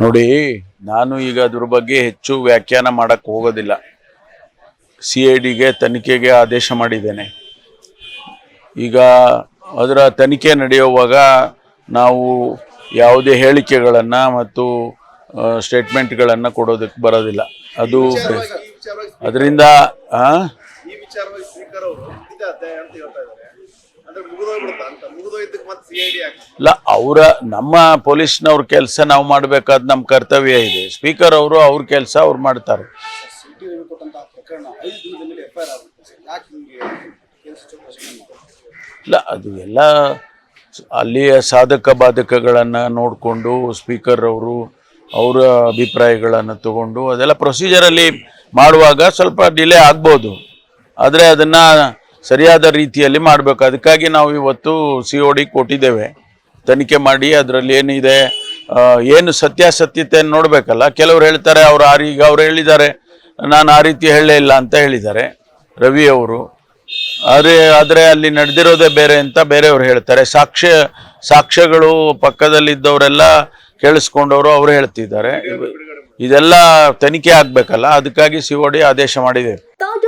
ನೋಡಿ ನಾನು ಈಗ ಅದ್ರ ಬಗ್ಗೆ ಹೆಚ್ಚು ವ್ಯಾಖ್ಯಾನ ಮಾಡಕ್ ಹೋಗೋದಿಲ್ಲ. ಸಿ ಐ ಡಿಗೆ ತನಿಖೆಗೆ ಆದೇಶ ಮಾಡಿದ್ದೇನೆ. ಈಗ ಅದರ ತನಿಖೆ ನಡೆಯುವಾಗ ನಾವು ಯಾವುದೇ ಹೇಳಿಕೆಗಳನ್ನು ಮತ್ತು ಸ್ಟೇಟ್ಮೆಂಟ್ಗಳನ್ನು ಕೊಡೋದಕ್ಕೆ ಬರೋದಿಲ್ಲ. ಅದು ಅದರಿಂದ ವಿಚಾರವಾಗಿ ಸ್ಪೀಕರ್ ಅವರು ಇದೆ ಅಧ್ಯಾಯ ಅಂತ ಹೇಳ್ತಾ ಇದ್ದಾರೆ. ಇಲ್ಲ ಅವರ ನಮ್ಮ ಪೊಲೀಸ್ನವ್ರ ಕೆಲಸ ನಾವು ಮಾಡಬೇಕಾದ ನಮ್ಮ ಕರ್ತವ್ಯ ಇದೆ. ಸ್ಪೀಕರ್ ಅವರು ಅವ್ರ ಕೆಲಸ ಅವ್ರು ಮಾಡ್ತಾರೆ. ಇಲ್ಲ ಅದು ಎಲ್ಲ ಅಲ್ಲಿಯ ಸಾಧಕ ಬಾಧಕಗಳನ್ನು ನೋಡಿಕೊಂಡು ಸ್ಪೀಕರ್ ಅವರು ಅವರ ಅಭಿಪ್ರಾಯಗಳನ್ನು ತಗೊಂಡು ಅದೆಲ್ಲ ಪ್ರೊಸೀಜರಲ್ಲಿ ಮಾಡುವಾಗ ಸ್ವಲ್ಪ ಡಿಲೇ ಆಗ್ಬೋದು. ಆದರೆ ಅದನ್ನು ಸರಿಯಾದ ರೀತಿಯಲ್ಲಿ ಮಾಡಬೇಕು. ಅದಕ್ಕಾಗಿ ನಾವು ಇವತ್ತು ಸಿ ಒ ಡಿ ಕೊಟ್ಟಿದ್ದೇವೆ. ತನಿಖೆ ಮಾಡಿ ಅದರಲ್ಲಿ ಏನಿದೆ ಏನು ಸತ್ಯಾಸತ್ಯತೆ ನೋಡಬೇಕಲ್ಲ. ಕೆಲವ್ರು ಹೇಳ್ತಾರೆ, ಅವ್ರು ಆ ಈಗ ಅವ್ರು ಹೇಳಿದ್ದಾರೆ. ನಾನು ಆ ರೀತಿ ಹೇಳೇ ಇಲ್ಲ ಅಂತ ಹೇಳಿದ್ದಾರೆ ರವಿ ಅವರು. ಆದರೆ ಆದರೆ ಅಲ್ಲಿ ನಡೆದಿರೋದೇ ಬೇರೆ ಅಂತ ಬೇರೆಯವರು ಹೇಳ್ತಾರೆ. ಸಾಕ್ಷ್ಯ, ಸಾಕ್ಷ್ಯಗಳು ಪಕ್ಕದಲ್ಲಿದ್ದವರೆಲ್ಲ ಕೇಳಿಸ್ಕೊಂಡವರು ಅವರು ಹೇಳ್ತಿದ್ದಾರೆ. ಇದೆಲ್ಲ ತನಿಖೆ ಆಗ್ಬೇಕಲ್ಲ. ಅದಕ್ಕಾಗಿ ಸಿ ಡಿ ಆದೇಶ ಮಾಡಿದೆ.